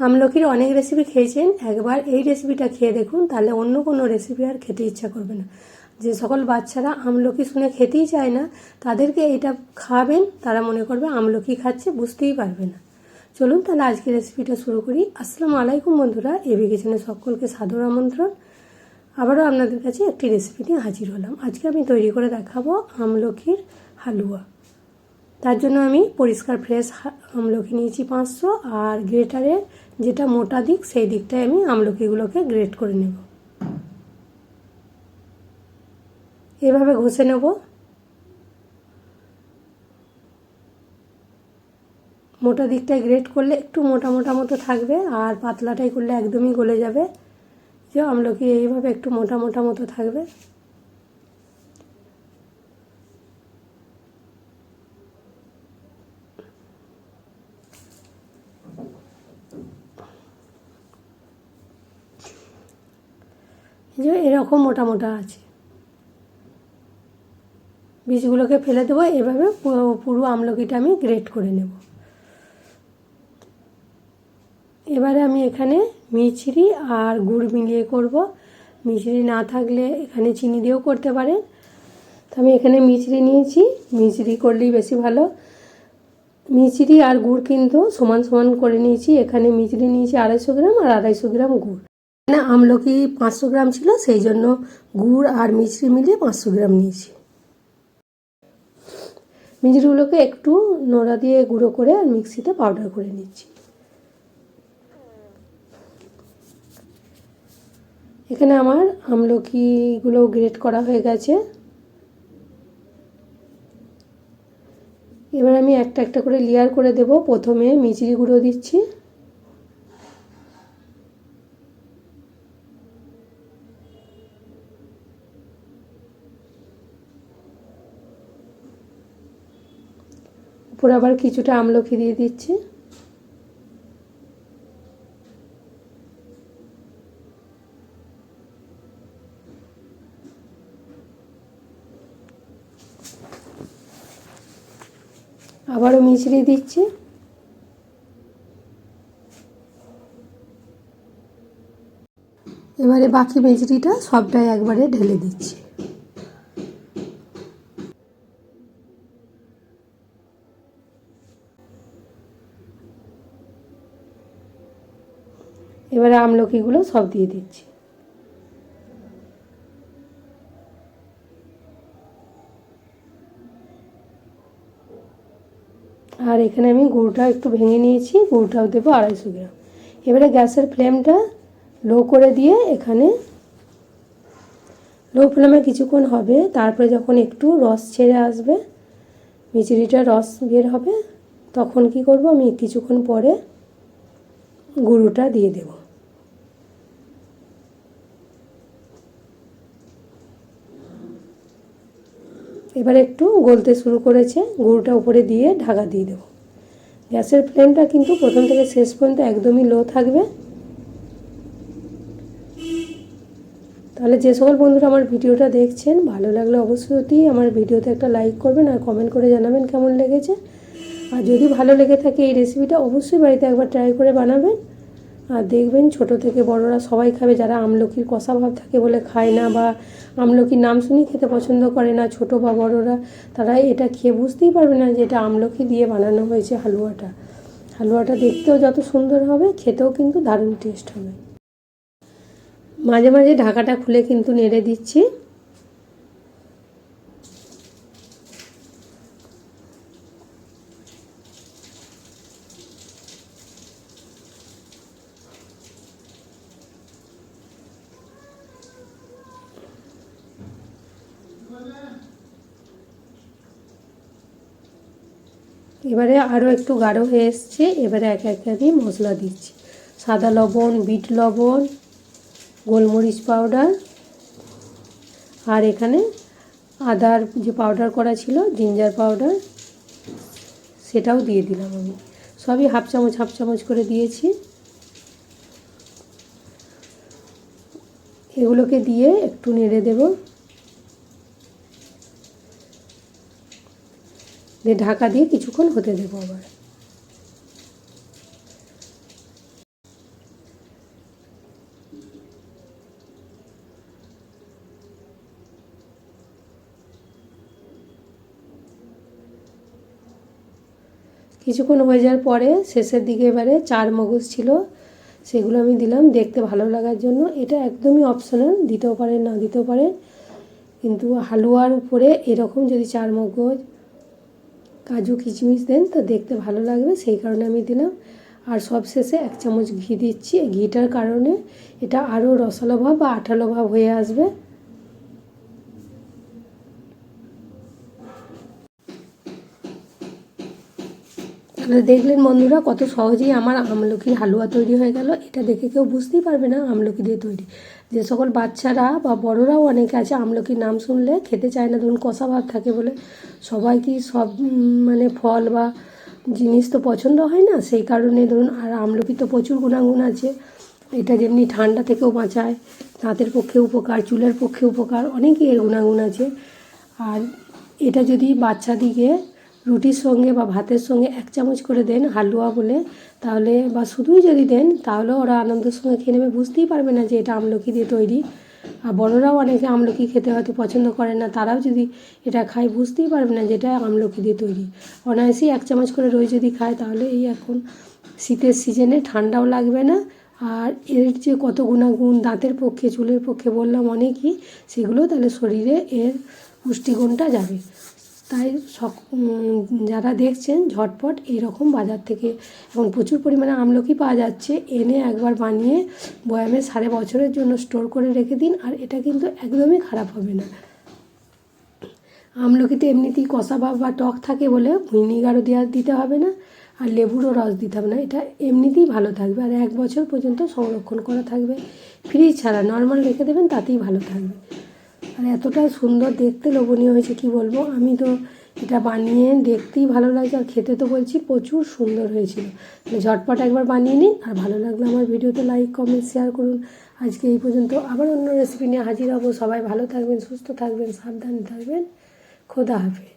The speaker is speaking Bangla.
আমলকির অনেক রেসিপি খেয়েছেন, একবার এই রেসিপিটা খেয়ে দেখুন, তাহলে অন্য কোনো রেসিপি আর খেতে ইচ্ছা করবে না। যে সকল বাচ্চারা আমলকি শুনে খেতেই চায় না, তাদেরকে এটা খাওয়াবেন তারা মনে করবে আমলকি খাচ্ছে, বুঝতেই পারবে না। চলুন তাহলে আজকে রেসিপিটা শুরু করি। আসসালামু আলাইকুম বন্ধুরা এবি কিচেনে সকলকে সাদর আমন্ত্রণ। আবারও আপনাদের কাছে একটি রেসিপি নিয়ে হাজির হলাম। আজকে আমি তৈরি করে দেখাবো আমলকির হালুয়া। তার জন্য আমি পরিষ্কার ফ্রেশ আমলকি নিয়েছি পাঁচশো আর গ্রেটারের যেটা মোটা দিক, সেই দিকটায় আমি আমলকিগুলোকে গ্রেট করে নেব। এভাবে ঘষে নেব। মোটা দিকটায় গ্রেট করলে একটু মোটা মোটা মতো থাকবে আর পাতলাটাই করলে একদমই গলে যাবে। যে আমলকি এইভাবে একটু মোটা মোটা মতো থাকবে। যে এরকম মোটা মোটা আছে। বীজগুলোকে ফেলে দেবো, এভাবে পুরো আমলকিটা আমি গ্রেট করে নেব। এবারে আমি এখানে মিছরি আর গুড় মিলিয়ে করব। মিছরি না থাকলে এখানে চিনি দিয়েও করতে পারেন। তো আমি এখানে মিছরি নিয়েছি, মিছরি করলেই বেশি ভালো। মিছরি আর গুড় কিন্তু সমান সমান করে নিয়েছি। এখানে মিছরি নিয়েছি আড়াইশো গ্রাম আর আড়াইশো গ্রাম গুড়। এখানে আমলকি পাঁচশো গ্রাম ছিল, সেই জন্য গুড় আর মিছরি মিলিয়ে পাঁচশো গ্রাম নিয়েছি। মিছরিগুলোকে একটু নোড়া দিয়ে গুঁড়ো করে আর মিক্সিতে পাউডার করে নিচ্ছি। এখানে আমার আমলকিগুলো গ্রেট করা হয়ে গেছে। এবার আমি একটা একটা করে লেয়ার করে দেব। প্রথমে মিচড়ি গুঁড়ো দিচ্ছি। উপর আবার কিছুটা আমলকি দিয়ে দিচ্ছি। আবারও মিছড়ি দিচ্ছি। এবারে বাকি মিছড়িটা সবটাই একবারে ঢেলে দিচ্ছি। এবারে আমলকিগুলো সব দিয়ে দিচ্ছি। আর এখানে আমি গুড়টা একটু ভেঙে নিয়েছি, গুড়টাও দেবো আড়াইশো গ্রাম। এবারে গ্যাসের ফ্লেমটা লো করে দিয়ে এখানে লো ফ্লেমে কিছুক্ষণ হবে, তারপরে যখন একটু রস ছেড়ে আসবে, মিচড়িটা রস বের হবে, তখন কি করব আমি কিছুক্ষণ পরে গুঁড়োটা দিয়ে দেব। এবার একটু গলতে শুরু করেছে, গুঁড়োটা উপরে দিয়ে ঢাকা দিয়ে দেবো। গ্যাসের ফ্লেমটা কিন্তু প্রথম থেকে শেষ পর্যন্ত একদমই লো থাকবে। তাহলে যে সকল বন্ধুরা আমার ভিডিওটা দেখছেন, ভালো লাগলে অবশ্যই আমার ভিডিওতে একটা লাইক করবেন আর কমেন্ট করে জানাবেন কেমন লেগেছে। আর যদি ভালো লেগে থাকে এই রেসিপিটা অবশ্যই বাড়িতে একবার ট্রাই করে বানাবেন। আর দেখবেন ছোট থেকে বড়রা সবাই খাবে, যারা আমলকির কষা ভাব থাকে বলে খায় না বা আমলকির নাম শুনেই খেতে পছন্দ করে না, ছোট বা বড়রা, তারা এটা খেয়ে বুঝতেই পারবে না যে এটা আমলকি দিয়ে বানানো হয়েছে হালুয়াটা। হালুয়াটা দেখতেও যত সুন্দর হবে, খেতেও কিন্তু দারুণ টেস্ট হবে। মাঝে মাঝে ঢাকাটা খুলে কিন্তু নেড়ে দিচ্ছি। এবারে আরও একটু গাঢ় হয়ে এসছে। এবারে একে একে আমি মশলা দিচ্ছি। সাদা লবণ, বিট লবণ, গোলমরিচ পাউডার আর এখানে আদার যে পাউডার করা ছিল, জিঞ্জার পাউডার, সেটাও দিয়ে দিলাম আমি। সবই হাফ চামচ হাফ চামচ করে দিয়েছি। এগুলোকে দিয়ে একটু নেড়ে দেবো। দিয়ে ঢাকা দিয়ে কিছুক্ষণ হতে দেবো আবার। কিছুক্ষণ হয়ে যাওয়ার পরে শেষের দিকে এবারে চার মগজ ছিল, সেগুলো আমি দিলাম দেখতে ভালো লাগার জন্য। এটা একদমই অপশনাল দিতেও পারেন, না দিতেও পারেন। কিন্তু হালুয়ার উপরে এরকম যদি চার মগজ কাজু কিচমিচ দেন, তো দেখতে ভালো লাগবে। সেই কারণে আমি দিলাম। আর সব শেষে এক চামচ ঘি দিচ্ছি। ঘিটার কারণে এটা আরও রসালো ভাব বা আঠালো ভাব হয়ে আসবে। তাহলে দেখলেন বন্ধুরা, কত সহজেই আমার আমলকির হালুয়া তৈরি হয়ে গেল। এটা দেখে কেউ বুঝতেই পারবে না আমলকি দিয়ে তৈরি। যে সকল বাচ্চারা বা বড়রাও অনেকে আছে, আমলকির নাম শুনলে খেতে চায় না, ধরুন কষা ভাব থাকে বলে সবাই কি সব মানে ফল বা জিনিস তো পছন্দ হয় না? সেই কারণে ধরুন আর আমলকি তো প্রচুর গুণাগুণ আছে। এটা যেমনি ঠান্ডা থেকেও বাঁচায়, দাঁতের পক্ষে উপকার, চুলের পক্ষে উপকার, অনেকই এর গুণাগুণ আছে। আর এটা যদি বাচ্চাদিকে রুটির সঙ্গে বা ভাতের সঙ্গে এক চামচ করে দেন হালুয়া বলে। তাহলে বা শুধুই যদি দেন তাহলে ওরা আনন্দের সঙ্গে খেয়ে নেবে। বুঝতেই পারবে না যে এটা আমলকি দিয়ে তৈরি। আর বড়রাও অনেকে আমলকি খেতে হয়তো পছন্দ করে না, তারাও যদি এটা খায়, বুঝতেই পারবে না যে এটা আমলকি দিয়ে তৈরি। অনায়াসেই এক চামচ করে রোজ যদি খায়, তাহলে এই এখন শীতের সিজনে ঠান্ডাও লাগবে না। আর এর যে কত গুণাগুণ দাঁতের পক্ষে, চুলের পক্ষে বললাম অনেকই, সেগুলো তাহলে শরীরে এর পুষ্টিগুণটা যাবে। তাই সক যারা দেখছেন ঝটপট এইরকম বাজার থেকে এখন প্রচুর পরিমাণে আমলকি পাওয়া যাচ্ছে, এনে একবার বানিয়ে বয়ামে সাড়ে বছরের জন্য স্টোর করে রেখে দিন, আর এটা কিন্তু একদমই খারাপ হবে না। আমলকিতে এমনিতেই কষা বা টক থাকে বলে ভিনিগারও দেওয়া দিতে হবে না, আর লেবুরও রস দিতে হবে না, এটা এমনিতেই ভালো থাকবে, আর এক বছর পর্যন্ত সংরক্ষণ করা থাকবে, ফ্রিজ ছাড়া, নর্মাল রেখে দেবেন, তাতেই ভালো থাকবে। আর এতটা সুন্দর দেখতে লোভনীয় হয়েছে, কি বলব? আমি তো এটা বানিয়ে দেখতেই ভালো লাগছে আর খেতে তো বলছি প্রচুর সুন্দর হয়েছিল। ঝটপট একবার বানিয়ে নিন আর ভালো লাগলে আমার ভিডিওতে লাইক কমেন্ট শেয়ার করুন। আজকে এই পর্যন্ত আবার অন্য রেসিপি নিয়ে হাজির হব। সবাই ভালো থাকবেন, সুস্থ থাকবেন, সাবধানে থাকবেন। খোদা হাফেজ।